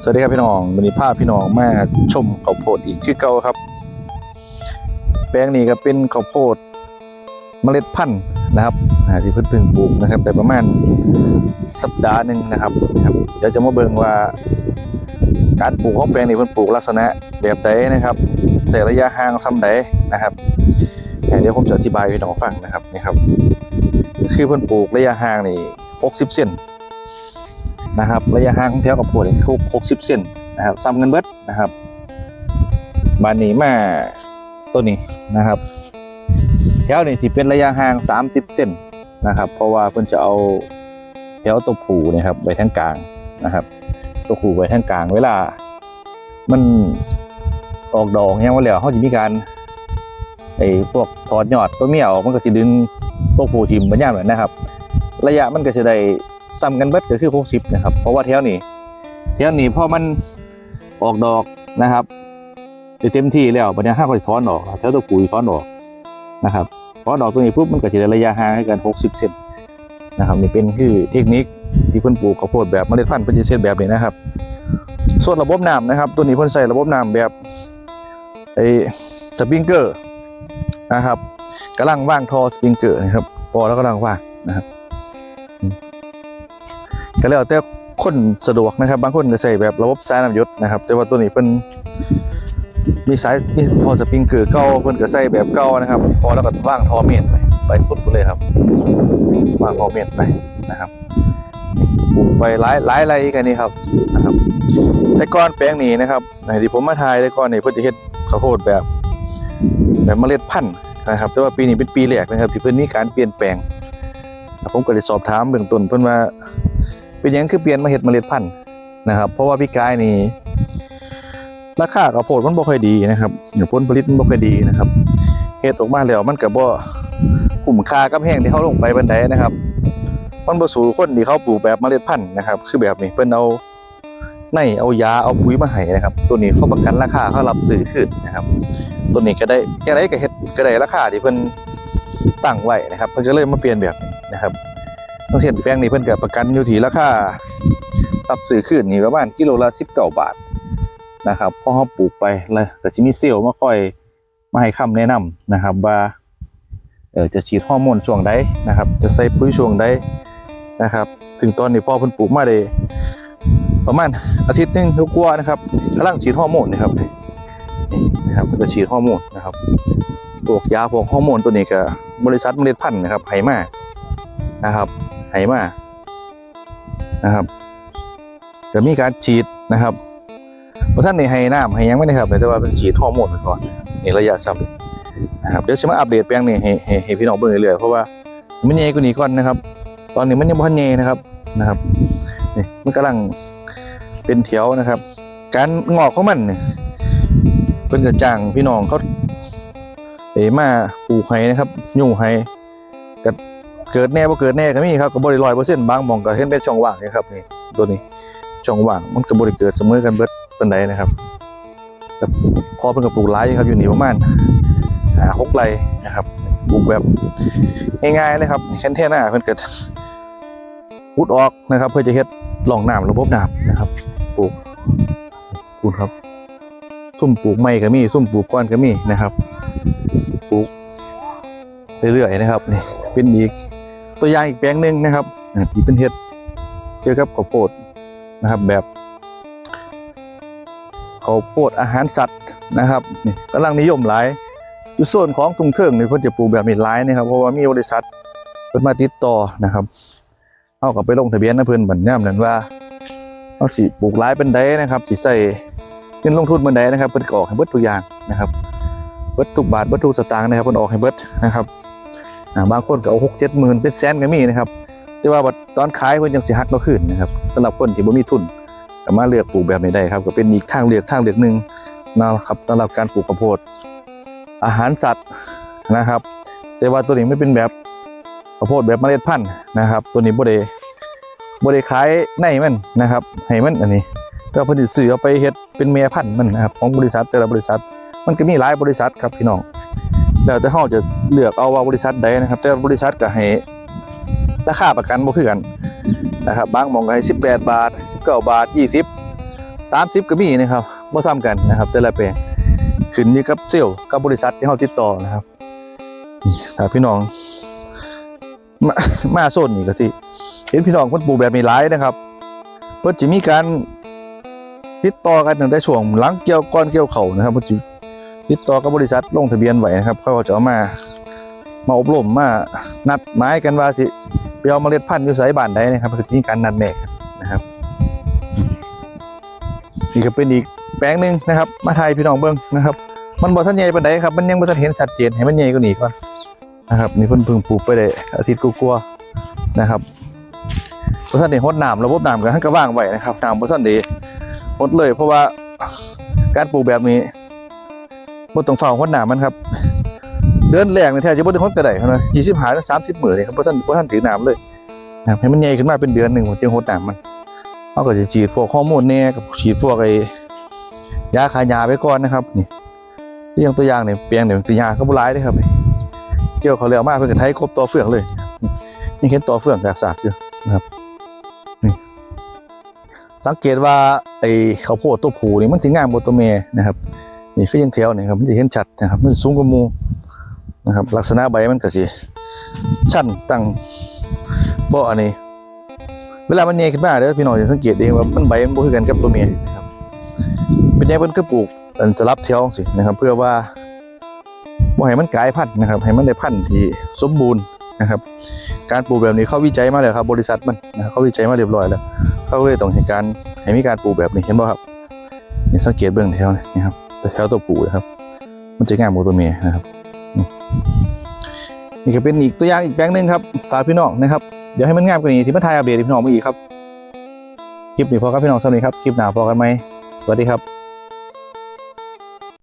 สวัสดีครับพี่น้องวันนี้พาพี่น้องมาชมข้าวโพดอีกคือเก่าครับ แปลงนี้ก็เป็นข้าวโพดเมล็ดพันธุ์นะครับที่เพิ่งเพิ่งปลูกนะครับได้ประมาณสัปดาห์หนึ่งนะครับครับเดี๋ยวจะมาเบิ่งว่า การปลูกของแปลงนี้เพิ่นปลูกลักษณะแบบใดนะครับใส่ระยะห่างซ้ำใดนะครับเดี๋ยวผมจะอธิบายให้พี่น้องฟังนะครับนี่ครับ คือเพิ่นปลูกระยะห่างนี่60เซน นะครับ ระยะห่างของแถวกับโพดนี่คือ60เซนนะครับซ้ำกันเบิดนะครับบานนี้มาตัวนี้นะครับแถวนี้ที่เป็นระยะห่าง 30เซนนะครับ เพราะว่าเพิ่นจะเอาแถวตัวผูนะครับไว้ทางกลางนะครับ ตัวผูไว้ทางกลาง เวลา มันออกดอกยังว่าแล้วเขาจะมีการไอ้พวกถอดยอดตัวเมียออกมันก็สิดึงตัวผูทิมเหมือนอย่างนั้นนะครับ ระยะมันก็จะได้ ซ้ำกันเบิดก็คือ60นะครับ เพราะว่าแถวนี้แถวนี้พอมันออกดอกนะครับเต็มที่แล้วปัญญาห้าก็สิถอนออกแถวตัวปุ๋ยถอนออกนะครับถอนออกตัวนี้ปุ๊บมันก็จะระยะห่างให้กัน60เซนนะครับนี่เป็นคือเทคนิคที่เพิ่นปลูกข้าวโพดแบบเมล็ดพันธุ์เพิ่นเช่นแบบนี้นะครับ ส่วนระบบน้ำนะครับ ตัวนี้เพิ่นใส่ระบบน้ำแบบไอ้สปริงเกอร์นะครับกำลังว่างทอสปริงเกอร์นะครับ พอแล้วกำลังว่างนะครับ ก็แล้วแต่คนสะดวกนะครับ บางคนก็ใส่แบบระบบสายน้ำยศนะครับ แต่ว่าตัวนี้เพิ่นมีสายมีพอสปริงเกอร์เก่าเพิ่นก็ใส่แบบเก่านะครับ พอแล้วก็ว่างทอเมนไปไปสุดไปเลยครับว่างทอเมนไปนะครับปลูกไปหลายหลายอะไรกันนี่ครับนะครับแต่ก่อนแปลงนี้นะครับในที่ผมมาถ่ายแต่ก่อนนี่เพิ่นจะเฮ็ดข้าวโพดแบบแบบเมล็ดพันธุ์นะครับ แต่ว่าปีนี้เป็นปีแรกนะครับ ที่เพิ่นมีการเปลี่ยนแปลงผมก็ได้สอบถามเบื้องต้นเพิ่นว่า เป็นหยังคือเปลี่ยนมาเห็ดเมล็ดพันธุ์นะครับ เพราะว่าพี่กายนี่ราคาข้าวโพดมันบ่ค่อยดีนะครับอย่างผลผลิตมันบ่ค่อยดีนะครับเฮ็ดออกมาแล้วมันก็บ่คุ้มค่ากับแห้งที่เขาลงไปปานใดนะครับมันบ่สู่คนที่เขาปลูกแบบเมล็ดพันธุ์นะครับ คือแบบนี้เพิ่นเอาในเอายาเอาปุ๋ยมาให้นะครับ ตัวนี้เขาประกันราคาเขารับซื้อคืนนะครับ ตัวนี้ก็ได้ก็ได้ก็เฮ็ดก็ได้ราคาที่เพิ่นตั้งไว้นะครับ เพิ่นก็เลยมาเปลี่ยนแบบนี้นะครับ บางเช่นแป้งนี่เพิ่นก็ประกันอยู่ที่ราคารับซื้อคืนนี่ประมาณกิโลละ19บาทนะครับพอเฮาปลูกไปแล้วก็สิมีเซลล์มาค่อยมาให้คำแนะนำนะครับว่าเออจะฉีดฮอร์โมนช่วงใดนะครับ จะใส่ปุ๋ยช่วงใดนะครับ ถึงตอนนี้พ่อเพิ่นปลูกมาได้ประมาณอาทิตย์นึงทุกว่านะครับกำลังฉีดฮอร์โมนนะครับนี่นะครับเพิ่นจะฉีดฮอร์โมนนะครับพวกยาพวกฮอร์โมนตัวนี้ก็บริษัทเมล็ดพันธุ์นะครับให้มานะครับ ไหมานะครับจะมีการฉีดนะครับเพราะท่านในให้น้ำให้ยังไม่ได้ครับแต่ว่าเป็นฉีดฮอร์โมนไปก่อนนี่ระยะซ้ำนะครับเดี๋ยวจะมาอัปเดตแปลงนี้ให้ให้พี่น้องเบิ่งเรื่อยๆเพราะว่ามันเย่กว่านี้ก่อนนะครับ ตอนนี้มันยังบ่ทันเย่นะครับนะครับนี่มันกำลังเป็นแถวนะครับ การงอกของมันเนี่ยเป็นกระจ่างพี่น้องเขาเอ๋มาปลูกไห้นะครับยู่ไห้กับ เกิดแน่บ่เกิดแน่ก็มีครับก็บ่ได้ร้อยเปอร์เซ็นต์บางหม่องก็เห็นเป็นช่องว่างนะครับนี่ตัวนี้ช่องว่างมันก็บ่ได้เกิดเสมอกันเบิดปานใดนะครับพอเพิ่นก็ปลูกหลายครับอยู่นี่ประมาณหาหกไร่นะครับปลูกแบบง่ายๆเลยครับแค่แท่หน้าเพิ่นก็พุดออกนะครับ เพื่อจะเฮ็ดร่องน้ำระบบน้ำนะครับปลูกปลูกครับซุ่มปลูกไม้ก็มีซุ่มปลูกก้อนก็มีนะครับปลูกเรื่อยๆนะครับนี่เป็นอีก ตัวอย่างอีกแปลงหนึ่งนะครับที่เป็นเห็ดเกี่ยวกับข้าวโพดนะครับ แบบข้าวโพดอาหารสัตว์นะครับนี่กำลังนิยมหลายอยู่ส่วนของตุงเทิงนี่เพิ่นจะปลูกแบบนี้หลายนะครับ เพราะว่ามีบริษัทเพิ่นมาติดต่อนะครับเอากับไปลงทะเบียนนะเพิ่นบัดย่ำนั้นว่าเอาสิปลูกหลายเป็นใดนะครับสิใส่เงินลงทุนเป็นใดนะครับเพิ่นก็ออกให้เบิดทุกอย่างนะครับเบิดทุกบาทเบิดทุกสตางค์นะครับเพิ่นออกให้เบิดนะครับ บางคนก็เอาหกเจ็ดหมื่นเป็นแสนก็มีนะครับ แต่ว่าตอนขายเพิ่นยังสิหักเราขึ้นนะครับสำหรับคนที่บ่มีทุนก็มาเลือกปลูกแบบนี้ได้ครับ ก็เป็นอีกทางเลือกทางเลือกหนึ่งนะครับสำหรับการปลูกข้าวโพด อาหารสัตว์นะครับ แต่ว่าตัวนี้ไม่เป็นแบบข้าวโพดแบบเมล็ดพันธุ์นะครับ ตัวนี้บ่ได้บ่ได้ขายในมันนะครับให้มันอันนี้แต่ว่าเพิ่นสิซื้อเอาไปเฮ็ดเป็นแม่พันธุ์มันนะครับของบริษัทแต่ละบริษัท มันก็มีหลายบริษัทครับพี่น้อง แล้วแต่เฮาจะเลือกเอาว่าบริษัทใดนะครับ แต่บริษัทก็ให้ราคาประกันบ่คือกันนะครับบางมองก็ให้18 บาท 19 บาท 20 30 ก็มีนะครับบ่ซ้ำกันนะครับ แต่ละแปลงขึ้นอยู่กับเซลล์กับบริษัทที่เฮาติดต่อนะครับนี่ถ้าพี่น้องมามาโซนนี่ก็ที่เห็นพี่น้องเพิ่นปลูกแบบนี้หลายนะครับเพิ่นจะมีการติดต่อกันตั้งแต่ช่วงหลังเกี่ยวก่อนเกี่ยวเขานะครับเพิ่นสิ ติดต่อกับบริษัทลงทะเบียนไว้นะครับ เขาจะเอามามาอบรมมานัดหมายกันว่าสิไปเอาเมล็ดพันธุ์อยู่ไสบ้านใดนะครับเพิ่นจะมีการนัดแนะกันะครับนี่ก็เป็นอีกแปลงหนึ่งนะครับ มาถ่ายพี่น้องเบิ่งนะครับ มันบ่ทันใหญ่ปานใดครับ มันยังบ่ทันเห็นชัดเจนให้มันใหญ่กว่านี้ก่อนนะครับนี่เพิ่นเพิ่งปลูกไปได้อาทิตย์กว่าๆนะครับบ่ทันได้ฮดน้ำระบบน้ำก็ให้ก็ว่างไว้นะครับน้ำบ่ทันได้ฮดเลย เพราะว่าการปลูกแบบนี้ บ่ต้องเฝ้าฮดน้ำมันครับ เดือนแรกนี่แท้จะบ่ได้ฮดก็ได้ครับนะ25ถึง30มื้อนี่ครับบ่ทันบ่ทันถือน้ำเลยนะครับให้มันใหญ่ขึ้นมาเป็นเดือนหนึ่งผมจึงฮดน้ำมันเฮาก็จะฉีดพวกฮอร์โมนแหน่กับฉีดพวกไอ้ยาฆ่าหญ้าไปก่อนนะครับนี่ที่ย่างตัวอย่างเนี่ยเปียงนี่ยตัวยาก็บ่หลายเด้ครับนี่เกี่ยวเขาวแล้วมากเพิ่นก็ไถครบต่อเฟืองเลยนี่เห็นต่อเฟืองกากสากอยู่นะครับสังเกตว่าไอ้ข้าวโพดตัวผูนี่มันสิงามกว่าตัวแม่นะครับ นี่คือยังแถวนี่ครับมันจะเห็นชัดนะครับมันสูงกว่ามูนะครับ ลักษณะใบมันก็สิชั้นตั้งบ่อันนี้ เวลามันเนยขึ้นมาเด้อพี่น้องจะสังเกตเองว่ามันใบมันบ่คือกันกับตัวเมียนะครับเป็นแนวเพิ่นก็ปลูกอันสลับแถวสินะครับ เพื่อว่าบ่ให้มันกลายพันธุ์นะครับ ให้มันได้พันธุ์ที่สมบูรณ์นะครับการปลูกแบบนี้เขาวิจัยมาแล้วครับ บริษัทมันนะเขาวิจัยมาเรียบร้อยแล้วเขาเลยต้องให้การให้มีการปลูกแบบนี้เห็นบ่ครับนี่สังเกตเบื้องแถวนี่ครับ แต่แถวตัวปลูกนะครับ มันจะง่ายกว่าตัวเมียนะครับ นี่ก็เป็นอีกตัวอย่างอีกแบงค์หนึ่งครับฝากพี่น้องนะครับ เดี๋ยวให้มันง่ายกว่านี้ที่มาถ่ายอัปเดตพี่น้องมาอีกครับ คลิปนี้พอครับพี่น้องสวัสดีครับ คลิปหน้าพอกันไหมสวัสดีครับ